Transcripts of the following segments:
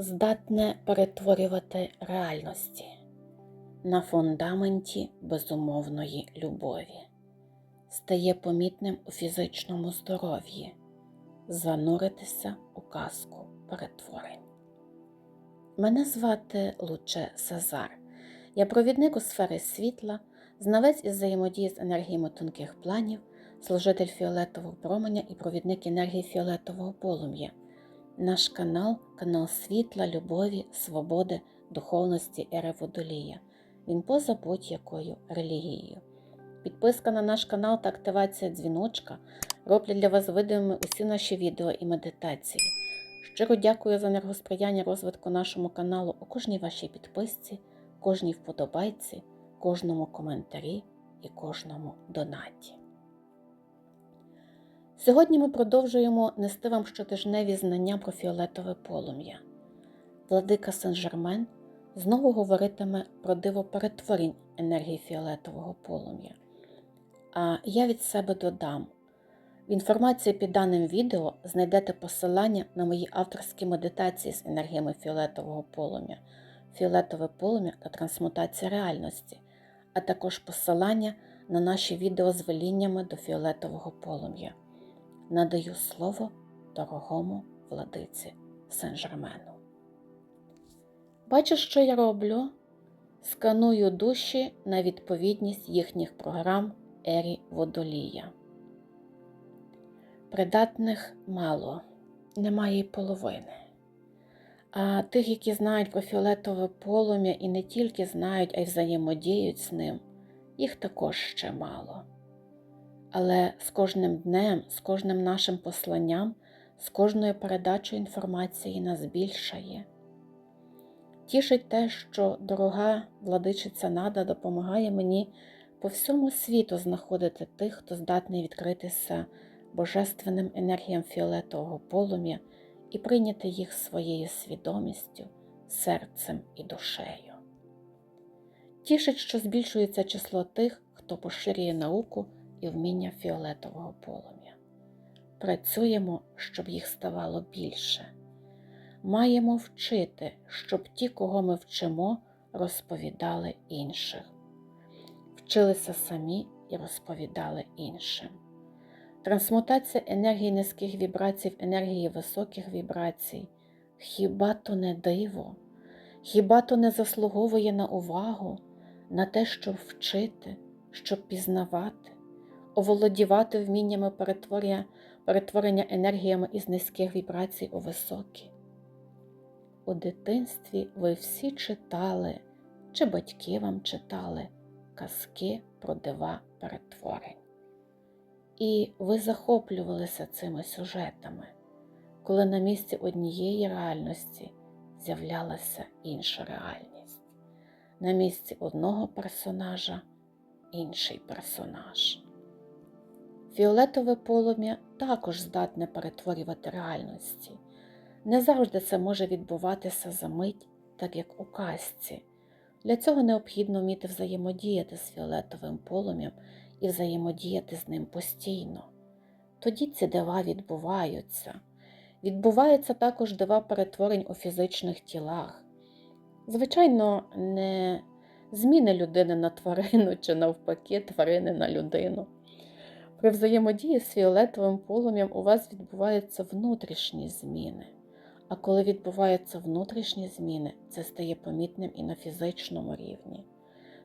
здатне перетворювати реальності на фундаменті безумовної любові, стає помітним у фізичному здоров'ї, зануритися у казку перетворень. Мене звати Луче Сазар. Я провідник у сфері світла, знавець із взаємодії з енергіями тонких планів, служитель фіолетового променя і провідник енергії фіолетового полум'я. Наш канал канал світла, любові, свободи, духовності ери Водолія. Він поза будь-якою релігією. Підписка на наш канал та активація дзвіночка роблять для вас видимими усі наші відео і медитації. Щиро дякую за енергосприяння розвитку нашому каналу у кожній вашій підписці, кожній вподобайці, кожному коментарі і кожному донаті. Сьогодні ми продовжуємо нести вам щотижневі знання про фіолетове полум'я. Владика Сен-Жермен знову говоритиме про диво перетворень енергії фіолетового полум'я. А я від себе додам. В інформації під даним відео знайдете посилання на мої авторські медитації з енергіями фіолетового полум'я, фіолетове полум'я та трансмутація реальності, а також посилання на наші відео з веліннями до фіолетового полум'я. Надаю слово дорогому владиці Сен-Жермену. Бачиш, що я роблю? Сканую душі на відповідність їхніх програм Ері Водолія. Придатних мало, немає й половини. А тих, які знають про фіолетове полум'я і не тільки знають, а й взаємодіють з ним, їх також ще мало. Але з кожним днем, з кожним нашим посланням, з кожною передачою інформації нас більшає. Тішить те, що дорога владичиця Нада допомагає мені по всьому світу знаходити тих, хто здатний відкритися божественним енергіям фіолетового полум'я і прийняти їх своєю свідомістю, серцем і душею. Тішить, що збільшується число тих, хто поширює науку і вміння фіолетового полум'я. Працюємо, щоб їх ставало більше. Маємо вчити, щоб ті, кого ми вчимо, розповідали інших. Вчилися самі і розповідали іншим. Трансмутація енергії низьких вібрацій в енергії високих вібрацій. Хіба то не диво? Хіба то не заслуговує на увагу, на те, щоб вчити, щоб пізнавати, оволодівати вміннями перетворення, перетворення енергіями із низьких вібрацій у високі? У дитинстві ви всі читали, чи батьки вам читали казки про дива перетворень. І ви захоплювалися цими сюжетами, коли на місці однієї реальності з'являлася інша реальність, на місці одного персонажа інший персонаж. Фіолетове полум'я також здатне перетворювати реальності. Не завжди це може відбуватися за мить, так як у казці. Для цього необхідно вміти взаємодіяти з фіолетовим полум'ям і взаємодіяти з ним постійно. Тоді ці дива відбуваються. Відбуваються також дива перетворень у фізичних тілах. Звичайно, не зміни людини на тварину чи навпаки тварини на людину. При взаємодії з фіолетовим полум'ям у вас відбуваються внутрішні зміни. А коли відбуваються внутрішні зміни, це стає помітним і на фізичному рівні.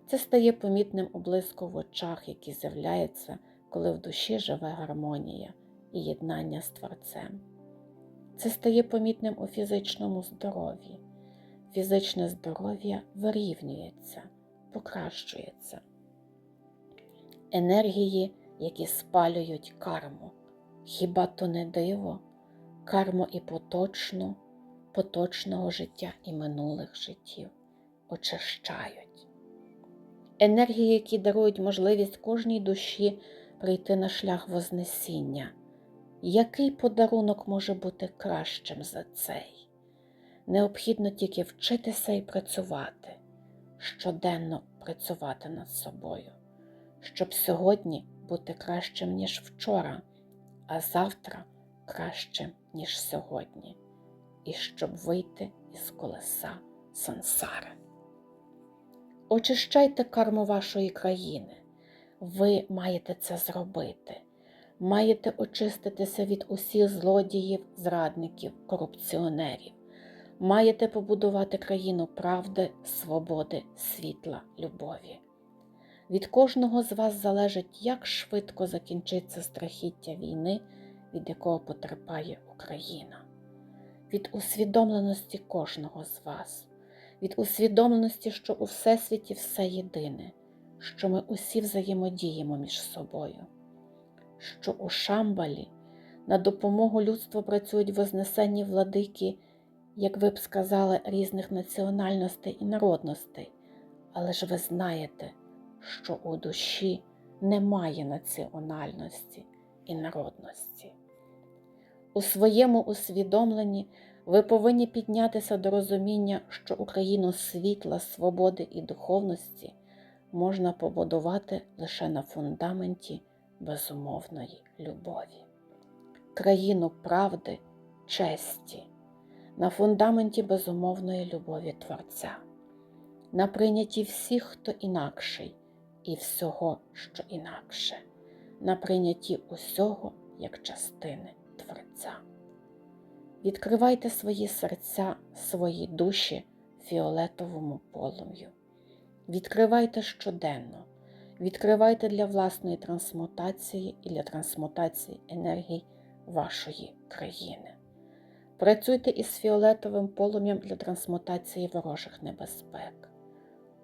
Це стає помітним у блиску в очах, які з'являються, коли в душі живе гармонія і єднання з Творцем. Це стає помітним у фізичному здоров'ї. Фізичне здоров'я вирівнюється, покращується. Енергії, які спалюють карму. Хіба то не диво? Карму і поточну, поточного життя і минулих життів очищають. Енергії, які дарують можливість кожній душі прийти на шлях Вознесіння. Який подарунок може бути кращим за цей? Необхідно тільки вчитися і працювати, щоденно працювати над собою, щоб сьогодні бути кращим, ніж вчора, а завтра кращим, ніж сьогодні. і щоб вийти із колеса сансари. Очищайте карму вашої країни. Ви маєте це зробити. Маєте очиститися від усіх злодіїв, зрадників, корупціонерів. Маєте побудувати країну правди, свободи, світла, любові. Від кожного з вас залежить, як швидко закінчиться страхіття війни, від якого потерпає Україна, від усвідомленості кожного з вас, від усвідомленості, що у Всесвіті все єдине, що ми усі взаємодіємо між собою, що у Шамбалі на допомогу людству працюють вознесенні владики, як ви б сказали, різних національностей і народностей, але ж ви знаєте що у душі немає національності і народності. У своєму усвідомленні ви повинні піднятися до розуміння, що Україну світла, свободи і духовності можна побудувати лише на фундаменті безумовної любові, країну правди, честі, на фундаменті безумовної любові Творця, на прийнятті всіх, хто інакший і всього, що інакше, на прийнятті усього як частини Творця. Відкривайте свої серця, свої душі фіолетовому полум'ю. Відкривайте щоденно, відкривайте для власної трансмутації і для трансмутації енергій вашої країни. Працюйте із фіолетовим полум'ям для трансмутації ворожих небезпек.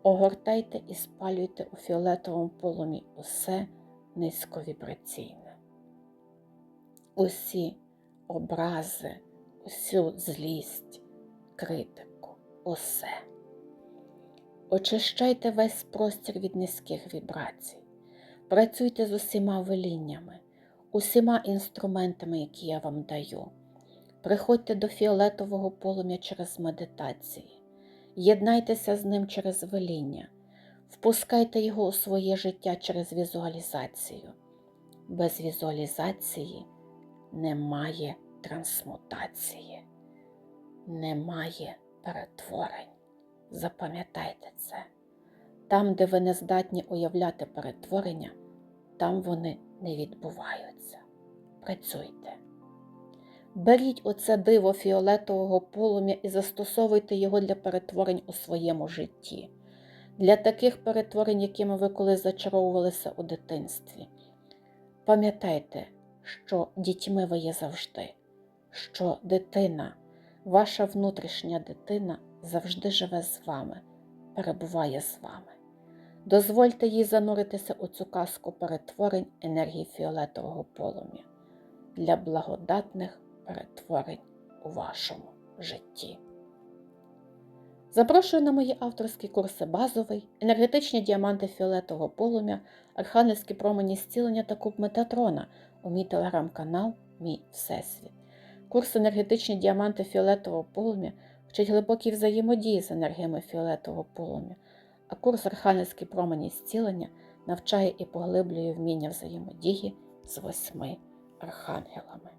Огортайте і спалюйте у фіолетовому полумі усе низьковібраційне, усі образи, усю злість, критику, усе. Очищайте весь простір від низьких вібрацій, працюйте з усіма веліннями, усіма інструментами, які я вам даю. Приходьте до фіолетового полум'я через медитації. Єднайтеся з ним через веління, впускайте його у своє життя через візуалізацію. Без візуалізації немає трансмутації, немає перетворень. Запам'ятайте це. Там, де ви не здатні уявляти перетворення, там вони не відбуваються. Працюйте. Беріть оце диво фіолетового полум'я і застосовуйте його для перетворень у своєму житті, для таких перетворень, якими ви колись зачаровувалися у дитинстві. Пам'ятайте, що дітьми ви є завжди, що дитина, ваша внутрішня дитина завжди живе з вами, перебуває з вами. Дозвольте їй зануритися у цю казку перетворень енергії фіолетового полум'я для благодатних перетворень у вашому житті. Запрошую на мої авторські курси базовий, енергетичні діаманти фіолетового полум'я, архангельські промені зцілення та куб Метатрона у мій телеграм-канал Мій Всесвіт. Курс енергетичні діаманти фіолетового полум'я вчить глибокій взаємодії з енергіями фіолетового полум'я, а курс архангельські промені зцілення навчає і поглиблює вміння взаємодії з восьми архангелами.